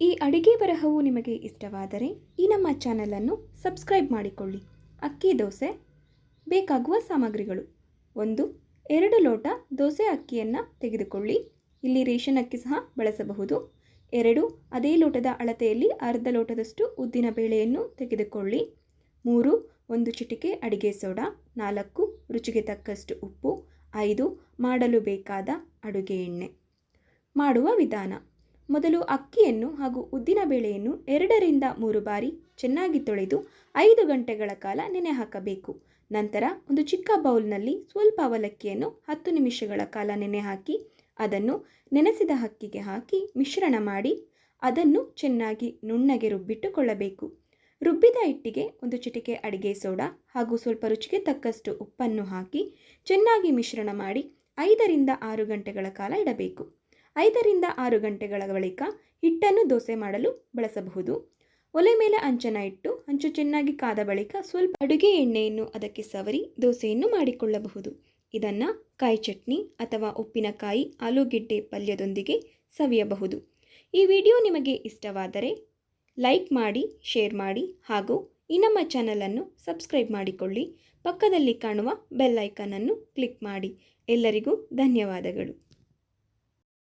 ಈ ಅಡಿಗೆ ಬರಹವು ನಿಮಗೆ ಇಷ್ಟವಾದರೆ ಈ ನಮ್ಮ ಚಾನಲನ್ನು ಸಬ್ಸ್ಕ್ರೈಬ್ ಮಾಡಿಕೊಳ್ಳಿ. ಅಕ್ಕಿ ದೋಸೆ, ಬೇಕಾಗುವ ಸಾಮಗ್ರಿಗಳು. ಒಂದು, ಎರಡು ಲೋಟ ದೋಸೆ ಅಕ್ಕಿಯನ್ನು ತೆಗೆದುಕೊಳ್ಳಿ. ಇಲ್ಲಿ ರೇಷನ್ ಅಕ್ಕಿ ಸಹ ಬಳಸಬಹುದು. ಎರಡು, ಅದೇ ಲೋಟದ ಅಳತೆಯಲ್ಲಿ ಅರ್ಧ ಲೋಟದಷ್ಟು ಉದ್ದಿನ ಬೇಳೆಯನ್ನು ತೆಗೆದುಕೊಳ್ಳಿ. ಮೂರು, ಒಂದು ಚಿಟಿಕೆ ಅಡಿಗೆ ಸೋಡಾ. ನಾಲ್ಕು, ರುಚಿಗೆ ತಕ್ಕಷ್ಟು ಉಪ್ಪು. ಐದು, ಮಾಡಲು ಬೇಕಾದ ಅಡುಗೆ ಎಣ್ಣೆ. ಮಾಡುವ ವಿಧಾನ. ಮೊದಲು ಅಕ್ಕಿಯನ್ನು ಹಾಗೂ ಉದ್ದಿನ ಬೇಳೆಯನ್ನು ಎರಡರಿಂದ ಮೂರು ಬಾರಿ ಚೆನ್ನಾಗಿ ತೊಳೆದು ಐದು ಗಂಟೆಗಳ ಕಾಲ ನೆನೆ ಹಾಕಬೇಕು. ನಂತರ ಒಂದು ಚಿಕ್ಕ ಬೌಲ್ನಲ್ಲಿ ಸ್ವಲ್ಪ ಅವಲಕ್ಕಿಯನ್ನು ಹತ್ತು ನಿಮಿಷಗಳ ಕಾಲ ನೆನೆ ಹಾಕಿ, ಅದನ್ನು ನೆನೆಸಿದ ಅಕ್ಕಿಗೆ ಹಾಕಿ ಮಿಶ್ರಣ ಮಾಡಿ, ಅದನ್ನು ಚೆನ್ನಾಗಿ ನುಣ್ಣಗೆ ರುಬ್ಬಿಟ್ಟುಕೊಳ್ಳಬೇಕು. ರುಬ್ಬಿದ ಹಿಟ್ಟಿಗೆ ಒಂದು ಚಿಟಿಕೆ ಅಡಿಗೆ ಸೋಡಾ ಹಾಗೂ ಸ್ವಲ್ಪ ರುಚಿಗೆ ತಕ್ಕಷ್ಟು ಉಪ್ಪನ್ನು ಹಾಕಿ ಚೆನ್ನಾಗಿ ಮಿಶ್ರಣ ಮಾಡಿ ಐದರಿಂದ ಆರು ಗಂಟೆಗಳ ಕಾಲ ಇಡಬೇಕು. ಐದರಿಂದ ಆರು ಗಂಟೆಗಳ ಬಳಿಕ ಹಿಟ್ಟನ್ನು ದೋಸೆ ಮಾಡಲು ಬಳಸಬಹುದು. ಒಲೆ ಮೇಲೆ ಅಂಚನ ಇಟ್ಟು ಅಂಚು ಚೆನ್ನಾಗಿ ಕಾದ ಬಳಿಕ ಸ್ವಲ್ಪ ಅಡುಗೆ ಎಣ್ಣೆಯನ್ನು ಅದಕ್ಕೆ ಸವರಿ ದೋಸೆಯನ್ನು ಮಾಡಿಕೊಳ್ಳಬಹುದು. ಇದನ್ನು ಕಾಯಿ ಚಟ್ನಿ ಅಥವಾ ಉಪ್ಪಿನಕಾಯಿ, ಆಲೂಗೆಡ್ಡೆ ಪಲ್ಯದೊಂದಿಗೆ ಸವಿಯಬಹುದು. ಈ ವಿಡಿಯೋ ನಿಮಗೆ ಇಷ್ಟವಾದರೆ ಲೈಕ್ ಮಾಡಿ, ಶೇರ್ ಮಾಡಿ ಹಾಗೂ ಈ ನಮ್ಮ ಚಾನಲನ್ನು ಸಬ್ಸ್ಕ್ರೈಬ್ ಮಾಡಿಕೊಳ್ಳಿ. ಪಕ್ಕದಲ್ಲಿ ಕಾಣುವ ಬೆಲ್ ಐಕನನ್ನು ಕ್ಲಿಕ್ ಮಾಡಿ. ಎಲ್ಲರಿಗೂ ಧನ್ಯವಾದಗಳು.